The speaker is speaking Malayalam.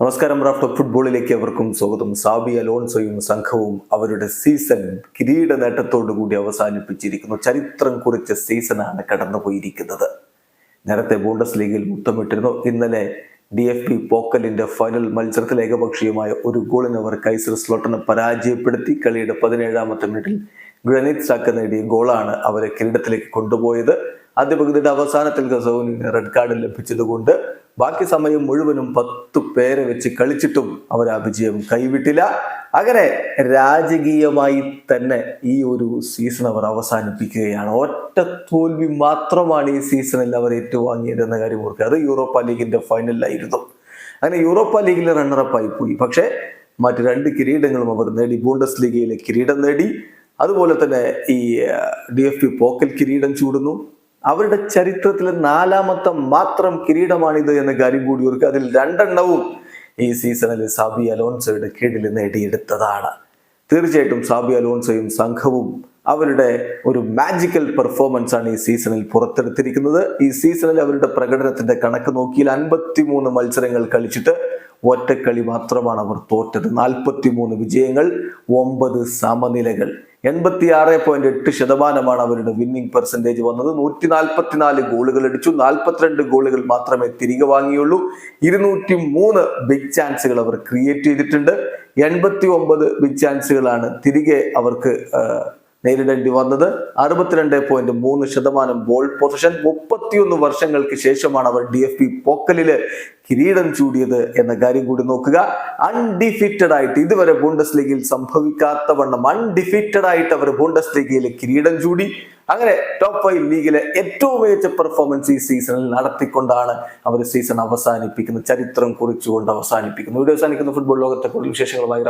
നമസ്കാരം റാഫ്റ്റർ ഫുട്ബോളിലേക്ക് അവർക്കും സ്വാഗതം. സാബി അലോൺസോയും സംഘവും അവരുടെ സീസൺ കിരീട നേട്ടത്തോടു കൂടി അവസാനിപ്പിച്ചിരിക്കുന്നു. ചരിത്രം കുറിച്ച സീസണാണ് കടന്നുപോയിരിക്കുന്നത്. നേരത്തെ ബോണ്ടസ് ലീഗിൽ മുത്തമിട്ടിരുന്നു. ഇന്നലെ ഡി എഫ് പി പോക്കലിന്റെ ഫൈനൽ മത്സരത്തിൽ ഏകപക്ഷീയമായ ഒരു ഗോളിന് അവർ കൈസർ സ്ലോട്ടനെ പരാജയപ്പെടുത്തി. കളിയുടെ പതിനേഴാമത്തെ മിനിറ്റിൽ ഗ്രനീത് സാക്ക നേടിയ ഗോളാണ് അവരെ കിരീടത്തിലേക്ക് കൊണ്ടുപോയത്. ആദ്യ പകുതിയുടെ അവസാനത്തിൽ ഗസോവിന് റെഡ് കാർഡ് ലഭിച്ചതുകൊണ്ട് ബാക്കി സമയം മുഴുവനും പത്തു പേരെ വെച്ച് കളിച്ചിട്ടും അവർ ആ വിജയം കൈവിട്ടില്ല. അങ്ങനെ രാജകീയമായി തന്നെ ഈ ഒരു സീസൺ അവർ അവസാനിപ്പിക്കുകയാണ്. ഒറ്റ തോൽവി മാത്രമാണ് ഈ സീസണിൽ അവർ ഏറ്റുവാങ്ങിയത് എന്ന കാര്യം ഓർക്കുക. അത് യൂറോപ്പ ലീഗിന്റെ ഫൈനലിലായിരുന്നു അങ്ങനെ യൂറോപ്പ ലീഗിലെ റണ്ണറപ്പായി പോയി. പക്ഷേ മറ്റ് രണ്ട് കിരീടങ്ങളും അവർ നേടി. ബൂണ്ടസ് ലീഗയിലെ കിരീടം നേടി. അതുപോലെ തന്നെ ഈ ഡി എഫ് പി പോക്കൽ കിരീടം ചൂടുന്നു. അവരുടെ ചരിത്രത്തിലെ നാലാമത്തെ മാത്രം കിരീടമാണിത് എന്ന കാര്യം കൂടി ഓർക്കുക. അതിൽ രണ്ടെണ്ണവും ഈ സീസണിൽ സാബി അലോൺസോയുടെ കീഴിൽ നേടിയെടുത്തതാണ്. തീർച്ചയായിട്ടും സാബി അലോൺസോയും സംഘവും അവരുടെ ഒരു മാജിക്കൽ പെർഫോമൻസ് ആണ് ഈ സീസണിൽ പുറത്തെടുത്തിരിക്കുന്നത്. ഈ സീസണിൽ അവരുടെ പ്രകടനത്തിന്റെ കണക്ക് നോക്കിയാൽ അൻപത്തിമൂന്ന് മത്സരങ്ങൾ കളിച്ചിട്ട് ഒറ്റക്കളി മാത്രമാണ് അവർ തോറ്റത്. നാൽപ്പത്തി മൂന്ന് വിജയങ്ങൾ ഒമ്പത് സമനിലകൾ. എൺപത്തി ആറ് പോയിന്റ് എട്ട് ശതമാനമാണ് അവരുടെ വിന്നിംഗ് പെർസെന്റേജ് വന്നത്. നൂറ്റി നാൽപ്പത്തിനാല് ഗോളുകൾ അടിച്ചു. നാൽപ്പത്തിരണ്ട് ഗോളുകൾ മാത്രമേ തിരികെ വാങ്ങിയുള്ളൂ. ഇരുന്നൂറ്റി മൂന്ന് ബിഗ് ചാൻസുകൾ അവർ ക്രിയേറ്റ് ചെയ്തിട്ടുണ്ട്. എൺപത്തി ഒമ്പത് ബിഗ് ചാൻസുകളാണ് തിരികെ അവർക്ക് നേരിടേണ്ടി വന്നത് അറുപത്തിരണ്ട് പോയിന്റ് മൂന്ന് ശതമാനം ബോൾ പൊസിഷൻ മുപ്പത്തിയൊന്ന് വർഷങ്ങൾക്ക് ശേഷമാണ് അവർ ഡി എഫ് പി പോക്കലിൽ കിരീടം ചൂടിയത് എന്ന കാര്യം കൂടി നോക്കുക. അൺഡിഫീറ്റഡ് ആയിട്ട് ഇതുവരെ ബോണ്ടസ് ലീഗിൽ സംഭവിക്കാത്ത വണ്ണം അൺഡിഫീറ്റഡ് ആയിട്ട് അവർ ബോണ്ടസ് ലീഗിൽ കിരീടം ചൂടി. അങ്ങനെ ടോപ്പ് ഫൈവ് ലീഗിലെ ഏറ്റവും മികച്ച പെർഫോമൻസ് ഈ സീസണിൽ നടത്തിക്കൊണ്ടാണ് അവർ സീസൺ അവസാനിപ്പിക്കുന്നത് ചരിത്രം കുറിച്ചുകൊണ്ട് അവസാനിപ്പിക്കുന്നു വീഡിയോ അവസാനിക്കുന്ന ഫുട്ബോൾ ലോകത്തെ കൂടുതൽ വിശേഷങ്ങളുമായി